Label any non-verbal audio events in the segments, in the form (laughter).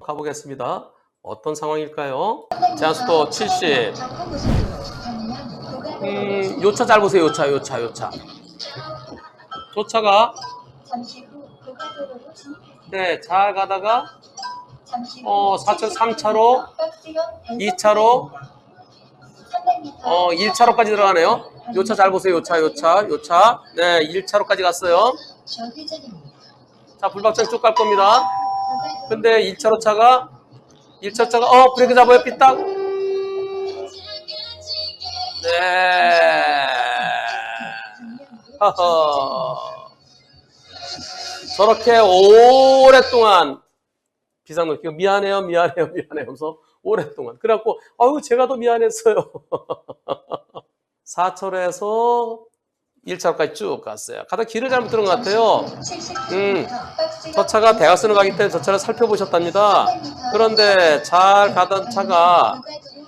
가보겠습니다. 어떤 상황일까요? 제한속도 70. 음, 요차 잘 보세요. 요차, 요차, 요차. 조차가. 네, 잘 가다가 어, 4차, 3차로, 2차로, 어, 1차로까지 들어가네요. 요차 잘 보세요. 요차, 요차, 요차. 네, 1차로까지 갔어요. 자, 불박장 쭉갈 겁니다. 근데 1차로 차가 1차 차가 어 브레이크 잡아요. 삐딱. 네. 저렇게 오랫동안 비상등 이거 미안해요 미안해요 미안해요 하면서 오랫동안. 그래갖고 아유 제가 더 미안했어요. (laughs) 4차로에서 1차로까지 쭉 갔어요 가다 길을 잘못 들은 것 같아요 음, 저 차가 대각선을 가기 때문에 저 차를 살펴보셨답니다. 그런데 잘 가던 차가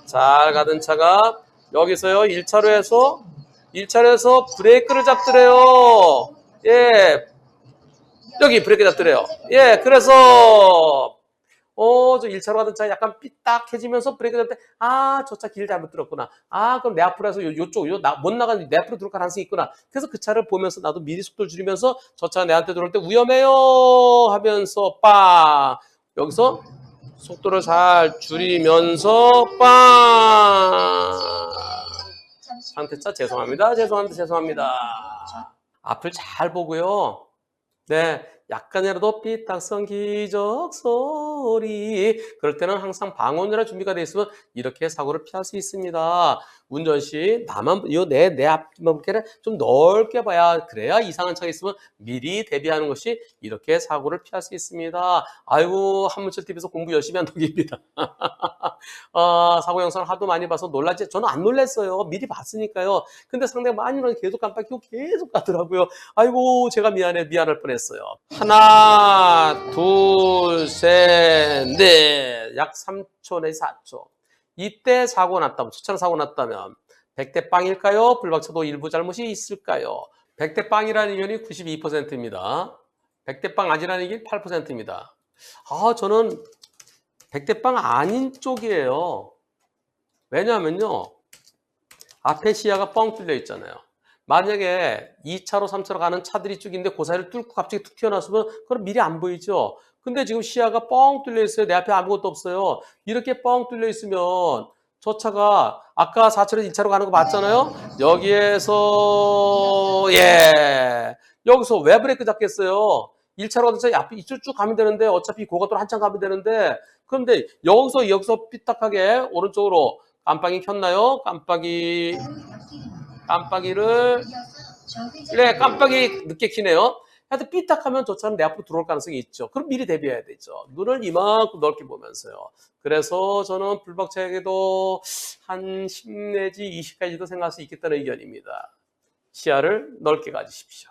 잘 가던 차가 여기서요 1차로에서 1차로에서 브레이크를 잡더래요. 예. 여기 브레이크 잡더래요. 예. 그래서 어, 저 1차로 가던 차 약간 삐딱해지면서 브레이크 잡을 때, 아, 저 차 길 잘못 들었구나. 아, 그럼 내 앞으로 해서 요, 요쪽, 요, 나, 못 나가는 내 앞으로 들어올 가능성이 있구나. 그래서 그 차를 보면서 나도 미리 속도를 줄이면서 저 차가 내한테 들어올 때 위험해요! 하면서 빵! 여기서 속도를 잘 줄이면서 빵! 상태차 죄송합니다. 죄송합니다. 죄송합니다. 앞을 잘 보고요. 네, 약간이라도 삐딱선 기적 소리. 그럴 때는 항상 방언이라 준비가 돼 있으면 이렇게 사고를 피할 수 있습니다. 운전 시 나만 이내내 앞만 볼게를 좀 넓게 봐야 그래야 이상한 차가 있으면 미리 대비하는 것이 이렇게 사고를 피할 수 있습니다. 아이고 한문철 TV에서 공부 열심히 한 덕입니다. (laughs) 아, 사고 영상을 하도 많이 봐서 놀라지 저는 안 놀랐어요. 미리 봤으니까요. 근데 상당히 많이 놀라 계속 깜빡이고 계속 가더라고요. 아이고 제가 미안해 미안할 뻔했어요. 하나 둘 셋 넷약 3초 내지 4초 이때 사고 났다면 첫차로 사고 났다면 100대 빵일까요? 불박차도 일부 잘못이 있을까요? 100대 빵이라는 의견이 92%입니다. 100대 빵 아니라는 의견이 8%입니다. 아 저는 100대 빵 아닌 쪽이에요. 왜냐하면요. 앞에 시야가 뻥 뚫려 있잖아요. 만약에 2차로, 3차로 가는 차들이 쭉 있는데 그 사이를 뚫고 갑자기 툭 튀어나왔으면 그럼 미리 안 보이죠. 근데 지금 시야가 뻥 뚫려 있어요. 내 앞에 아무것도 없어요. 이렇게 뻥 뚫려 있으면 저 차가 아까 4차로 1차로 가는 거 봤잖아요. 여기에서 예 여기서 왜 브레이크 잡겠어요? 1차로 가던 차 앞에 이쪽 쭉 가면 되는데 어차피 고속도로 한참 가면 되는데 그런데 여기서 여기서 삐딱하게 오른쪽으로 깜빡이 켰나요? 깜빡이 깜빡이를 그래 깜빡이 늦게 키네요. 하여튼 삐딱하면 저 차는 내 앞으로 들어올 가능성이 있죠. 그럼 미리 대비해야 되죠. 눈을 이만큼 넓게 보면서요. 그래서 저는 불박차에게도 한 10 내지 20까지도 생각할 수 있겠다는 의견입니다. 시야를 넓게 가지십시오.